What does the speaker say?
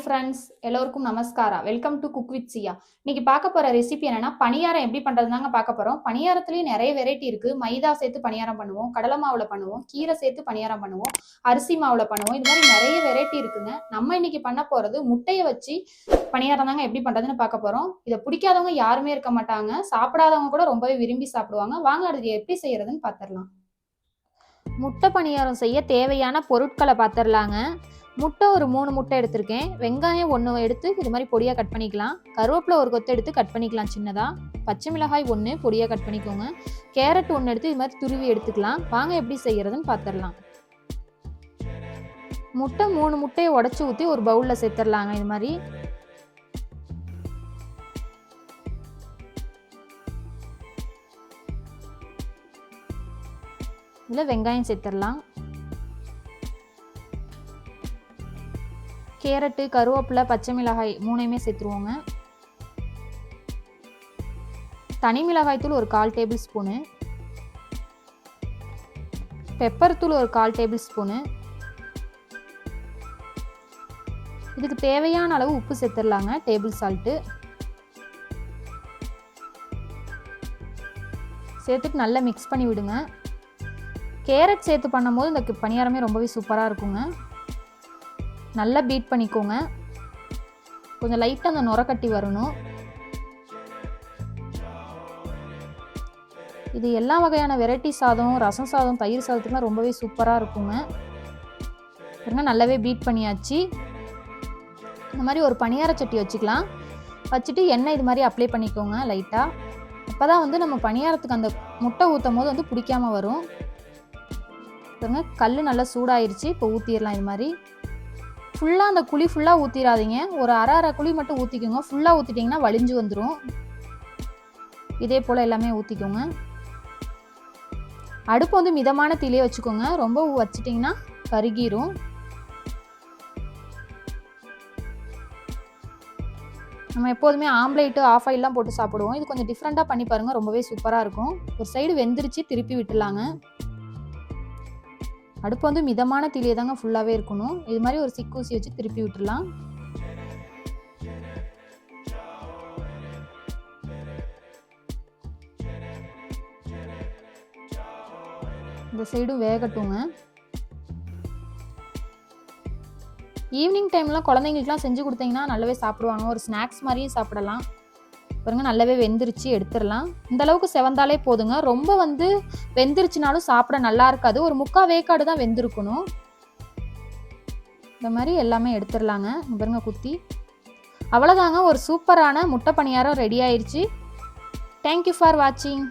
Friends எல்லோருக்கும் நமஸ்காரா? Welcome to cook with Siya இன்னைக்கு பார்க்க போற ரெசிபி என்னன்னா பணியாரம் எப்படி பண்றதுதாங்க பார்க்க போறோம். பணியாரத்துலயும் நிறைய வெரைட்டி இருக்கு. மைதா சேர்த்து பணியாரம் பண்ணுவோம் கடலை மாவுல பண்ணுவோம் கீரை சேர்த்து பணியாரம் பண்ணுவோம் அரிசி மாவுல பண்ணுவோம். இது மாதிரி நிறைய வெரைட்டி இருக்குங்க. நம்ம இன்னைக்கு பண்ண போறது முட்டையை வச்சு பணியாரம் தாங்க எப்படி பண்றதுன்னு பார்க்க போறோம். இதை பிடிக்காதவங்க யாருமே இருக்க மாட்டாங்க. சாப்பிடாதவங்க கூட ரொம்பவே விரும்பி சாப்பிடுவாங்க. வாங்க அது எப்படி செய்யறதுன்னு பார்த்துடலாம். முட்டை பணியாரம் செய்ய தேவையான பொருட்களை பார்த்துடலாங்க. முட்டை ஒரு மூணு முட்டை எடுத்திருக்கேன். வெங்காயம் ஒன்று எடுத்து இது மாதிரி பொடியாக கட் பண்ணிக்கலாம். கருவேப்பிலை ஒரு கொத்து எடுத்து கட் பண்ணிக்கலாம் சின்னதாக பச்சை மிளகாய் ஒன்று பொடியாக கட் பண்ணிக்கோங்க. கேரட் ஒன்று எடுத்து இது மாதிரி துருவி எடுத்துக்கலாம். வாங்க எப்படி செய்கிறதுன்னு பார்த்துடலாம் முட்டை மூணு முட்டையை உடச்சி ஊற்றி ஒரு பவுலில் சேர்த்துடலாங்க இது மாதிரி. இதில் வெங்காயம் சேர்த்துடலாம் கேரட்டு கருவேப்பிலை பச்சை மிளகாய் மூணையுமே சேர்த்துருவோங்க. தனி மிளகாய் தூள் ஒரு கால் டேபிள் ஸ்பூனு. பெப்பர் தூள் ஒரு கால் டேபிள் ஸ்பூனு. இதுக்கு தேவையான அளவு உப்பு சேர்த்துடலாங்க டேபிள் சால்ட்டு. சேர்த்துட்டு நல்லா மிக்ஸ் பண்ணி விடுங்க. கேரட் சேர்த்து பண்ணும்போது இந்த பணியாரமே ரொம்பவே சூப்பராக இருக்குங்க. நல்லா பீட் பண்ணிக்கோங்க. கொஞ்சம் லைட்டாக அந்த நுரக்கட்டி வரணும். இது எல்லா வகையான வெரைட்டி சாதம் ரசம் சாதம் தயிர் சாதத்துக்குலாம் ரொம்பவே சூப்பராக இருக்குங்க. பாருங்க நல்லாவே பீட் பண்ணியாச்சு. இந்த மாதிரி ஒரு பணியார சட்டி வச்சுக்கலாம். வச்சுட்டு எண்ணெய் இது மாதிரி அப்ளை பண்ணிக்கோங்க லைட்டாக அப்போ தான் வந்து நம்ம பணியாரத்துக்கு அந்த முட்டை ஊற்றும் போது வந்து பிடிக்காமல் வரும். பாருங்க கல் நல்லா சூடாயிருச்சு இப்போ ஊற்றிடலாம் இது மாதிரி. ஃபுல்லாக அந்த குழி ஃபுல்லாக ஊற்றிடாதீங்க ஒரு அரை அரை குழி மட்டும் ஊற்றிக்கோங்க ஃபுல்லாக ஊற்றிட்டிங்கன்னா வலிஞ்சு வந்துடும் இதே போல் எல்லாமே ஊற்றிக்கோங்க அடுப்பு வந்து மிதமான தீலையே வச்சுக்கோங்க. ரொம்ப வச்சிட்டிங்கன்னா கருகிரும். நம்ம எப்போதுமே ஆம்லேட்டு ஆஃப் ஆயிலெலாம் போட்டு சாப்பிடுவோம். இது கொஞ்சம் டிஃப்ரெண்ட்டாக பண்ணி பாருங்கள் ரொம்பவே சூப்பராக இருக்கும். ஒரு சைடு வெந்துருச்சு திருப்பி விட்டுலாங்க அடுப்பு வந்து மிதமான தீலியே தாங்க ஃபுல்லாகவே இருக்கணும். இது மாதிரி ஒரு சிக்கு ஊசி வச்சு திருப்பி விட்டுடலாம் இந்த சைடும் வேகட்டுங்க. ஈவினிங் டைம்லாம் குழந்தைங்களுக்குலாம் செஞ்சு கொடுத்தீங்கன்னா நல்லாவே சாப்பிடுவாங்க. ஒரு ஸ்நாக்ஸ் மாதிரியும் சாப்பிடலாம். பாருங்கள் நல்லாவே வெந்துருச்சு எடுத்துடலாம். இந்த அளவுக்கு செவந்தாலே போதுங்க. ரொம்ப வந்து வெந்துருச்சுனாலும் சாப்பிட நல்லா இருக்காது. ஒரு முக்கால் வேக்காடு தான் வெந்திருக்கணும். இந்த மாதிரி எல்லாமே எடுத்துடலாங்க. பாருங்க குத்தி அவ்வளோதாங்க ஒரு சூப்பரான முட்டை பணியாரம் ரெடி ஆயிடுச்சு தேங்க்யூ ஃபார் வாட்சிங்